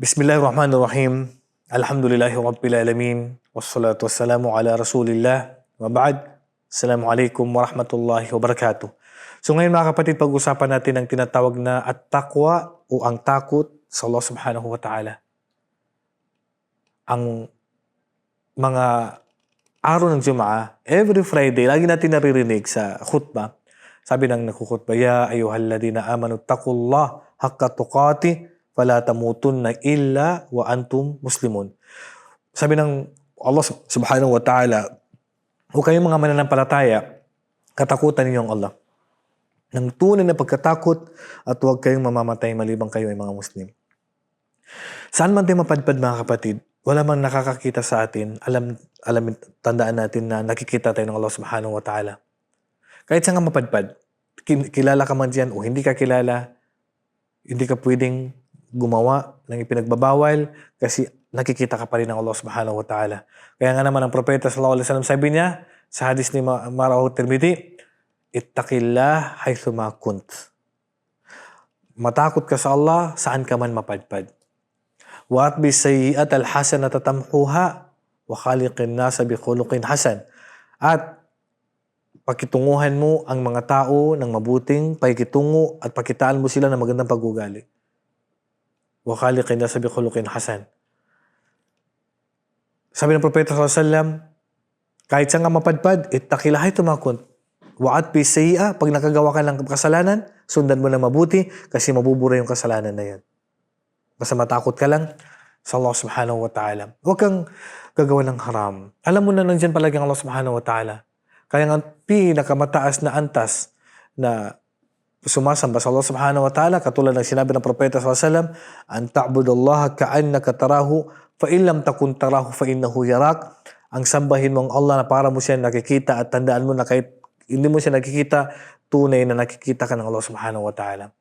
Bismillahirrahmanirrahim. Alhamdulillahi Rabbil Alamin. Wassalatu wassalamu ala Rasulillah. Wa ba'd. Assalamualaikum warahmatullahi wabarakatuh. So ngayon mga kapatid, pag-usapan natin ang tinatawag na at-taqwa o ang takot sa Allah subhanahu wa ta'ala. Ang mga araw ng Jumaa, every Friday, lagi natin naririnig sa khutbah, sabi ng nakukhutbah, Ya ayuhalladina amanu taqullah haqqa tuqati fala tamutunna illa wa antum muslimun. Sabi ng Allah subhanahu wa ta'ala, huwag kayong mga mananampalataya, katakutan ninyo ang Allah. Ng tunay na pagkatakot at huwag kayong mamamatay malibang kayo ay mga Muslim. Saan man tayo mapadpad mga kapatid, wala mang nakakakita sa atin, alam, alam, tandaan natin na nakikita tayo ng Allah subhanahu wa ta'ala. Kahit saan ka mapadpad, kilala ka man dyan o hindi ka kilala, hindi ka pwedeng gumawa ng ipinagbabawal kasi nakikita ka pa rin ng Allah subhanahu wa ta'ala. Kaya nga naman ang propeta sallallahu alaihi wasallam sabi niya sa hadis ni Ma- Marahu Tirmidhi, Ittaqillah haythu ma kunt. Matakot ka sa Allah saan ka man mapadpad. Wa atbi sayyi'at al-hasanata tamhuha wa khaliqin nasa bi khuluqin hasan. At pakitunguhan mo ang mga tao ng mabuting pakikitungo at pakitaan mo sila ng magandang pag-ugali. Nasa bi khuluqin hasan. Sabi ng Propeta sallallahu kahit saan ka mapadpad, ittaqilahay tumakunt. Wa'at bi sayyi'a, pag nakagawa ka ng kasalanan, sundan mo na mabuti kasi mabubura yung kasalanan na yan. Basta matakot ka lang sa Allah subhanahu wa ta'ala. Huwag kang gagawa ng haram. Alam mo na nandiyan palagi ang Allah subhanahu wa ta'ala. Kaya nga pinakamataas na antas na sumasamba sa Allah subhanahu wa ta'ala, katulad ng sinabi ng Propeta sallallahu alaihi wasallam, an ta'budallaha ka'annaka tarahu, fa in lam takun tarahu fa innahu yarak. Ang sambahin mo ang Allah na para mo siya nakikita at tandaan mo na kahit hindi mo siya nakikita, tunay na nakikita ka ng Allah subhanahu wa ta'ala.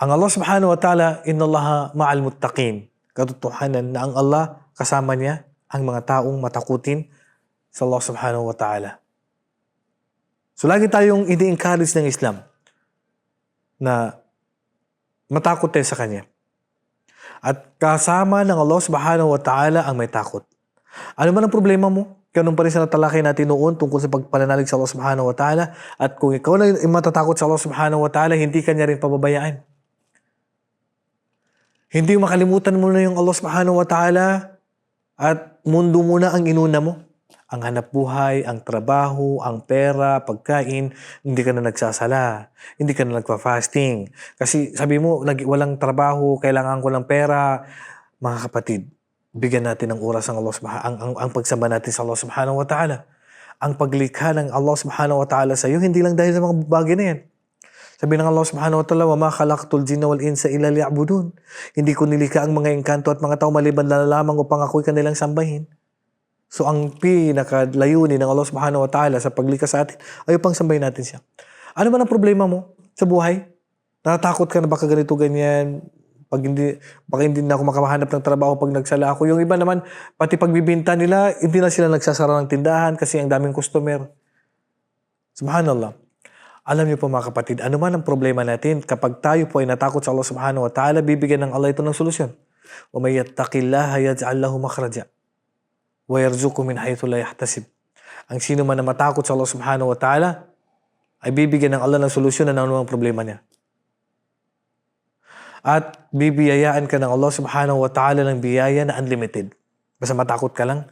Ang Allah subhanahu wa ta'ala, inna Allah ma'al muttaqin. Katotohanan na ang Allah kasama niya ang mga taong matakutin sa Allah subhanahu wa ta'ala. So lagi tayong ini-encourage ng Islam na matakot tayo sa Kanya. At kasama ng Allah subhanahu wa ta'ala ang may takot. Ano man ang problema mo? Ganun pa rin sa natalakay natin noon tungkol sa pagpananalig sa Allah subhanahu wa ta'ala. At kung ikaw na matatakot sa Allah subhanahu wa ta'ala, hindi ka niya rin pababayaan. Hindi makalimutan mo na yung Allah subhanahu wa ta'ala at mundo mo na ang inuna mo Ang hanap buhay, ang trabaho, ang pera, pagkain, hindi ka na nagsasala. Hindi ka na nagpa-fasting. Kasi sabi mo, nag- walang trabaho, kailangan ko ng pera. Mga kapatid, bigyan natin ng oras ang Allah subhanahu ang, ang, ang pagsamba natin sa Allah subhanahu wa ta'ala. Ang paglikha ng Allah subhanahu wa ta'ala sa iyo, hindi lang dahil sa mga bagay na yan. Sabi ng Allah subhanahu wa ta'ala, وَمَا خَلَقْتُ الْجِنَّ وَالْإِنسَ إِلَّا لِيَعْبُدُونَ Hindi ko nilikha ang mga engkanto at mga tao maliban na lamang upang ako'y kanilang sambahin. So ang pinakalayunin ng Allah subhanahu wa ta'ala sa paglikha sa atin ay upang sambahin natin siya. Ano man ang problema mo sa buhay? Natatakot ka na baka ganito ganyan, pag hindi, baka hindi na ako makahanap ng trabaho pag nagsala ako. Yung iba naman, pati pagbibinta nila, hindi na sila nagsasara ng tindahan kasi ang daming customer. Subhanallah. Alam niyo po mga kapatid, ano man ang problema natin, kapag tayo po ay natakot sa Allah subhanahu wa ta'ala, bibigyan ng Allah ito ng solusyon. وَمَنْ يَتَّقِ اللَّهَ يَجْعَلْ لَهُ مَخْرَجًا وَيَرْزُقُ مِنْ حَيْثُ لَا يَحْتَسِبْ Ang sino man na matakot sa Allah subhanahu wa ta'ala, ay bibigyan ng Allah ng solusyon na ano ang problema niya. At bibiyayaan ka ng Allah subhanahu wa ta'ala ng biyaya na unlimited. Basta matakot ka lang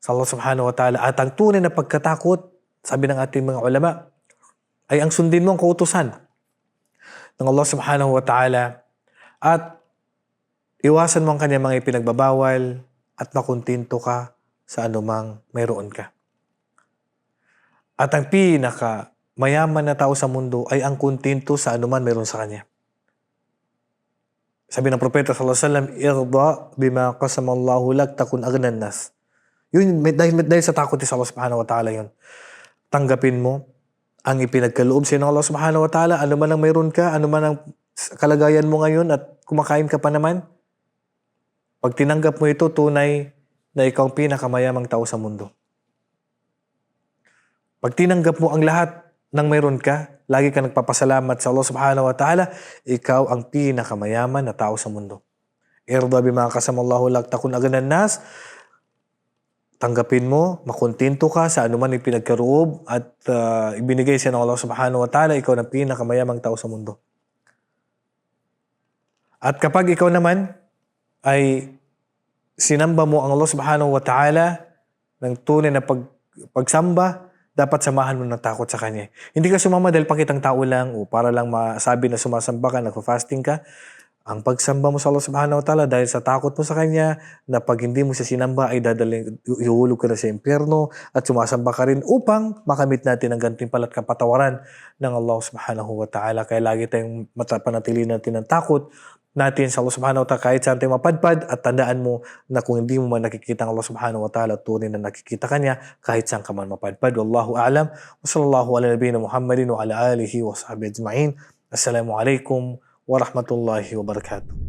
sa Allah subhanahu wa ta'ala. At ang tunay na pagkatakot, sabi ng ating mga ulama, ay ang sundin mo ang kautusan ng Allah subhanahu wa ta'ala at iwasan mo ang kanyang mga ipinagbabawal at makuntinto ka sa anumang mayroon ka. At ang pinaka mayaman na tao sa mundo ay ang kuntinto sa anuman mayroon sa kanya. Sabi ng propeta sallallahu alaihi wasallam, "Irda bima qasama Allahu lak takun aghnan nas." Yun dahil, dahil sa takot sa Allah subhanahu wa ta'ala yun. Tanggapin mo ang ipinagkaloob sa Allah subhanahu wa ta'ala, ano man ang mayroon ka, ano man ang kalagayan mo ngayon at kumakain ka pa naman, pag tinanggap mo ito, tunay na ikaw ang pinakamayamang tao sa mundo. Pag tinanggap mo ang lahat ng mayroon ka, lagi ka nagpapasalamat sa Allah subhanahu wa ta'ala, ikaw ang pinakamayaman na tao sa mundo. irda bima kasamallahu lak takun aganan nas, tanggapin mo, makontento ka sa anuman yung pinagkaroob at ah, ibinigay siya ng Allah subhanahu wa ta'ala, ikaw na pinakamayamang tao sa mundo. At kapag ikaw naman ay sinamba mo ang Allah subhanahu wa ta'ala ng tunay na pag, pagsamba, dapat samahan mo ng takot sa Kanya. Hindi ka sumama dahil pakitang tao lang o para lang masabi na sumasamba ka, nagpa-fasting ka. Ang pagsamba mo sa Allah subhanahu wa ta'ala dahil sa takot mo sa Kanya na pag hindi mo siya sinamba ay dadaling, ihuhulog ka na sa impyerno at sumasamba ka rin upang makamit natin ang gantimpala at kapatawaran ng Allah subhanahu wa ta'ala. Kaya lagi tayong matapanatili natin ng takot natin sa Allah subhanahu wa ta'ala kahit saan tayo mapadpad at tandaan mo na kung hindi mo man nakikita ang Allah subhanahu wa ta'ala tunay na nakikita kanya kahit saan ka man mapadpad. Wallahu a'lam. Wa sallallahu ala nabiyina Muhammadin wa ala alihi wa sahbihi ajma'in. Assalamu alaikum wa rahmatullahi wa barakatuh.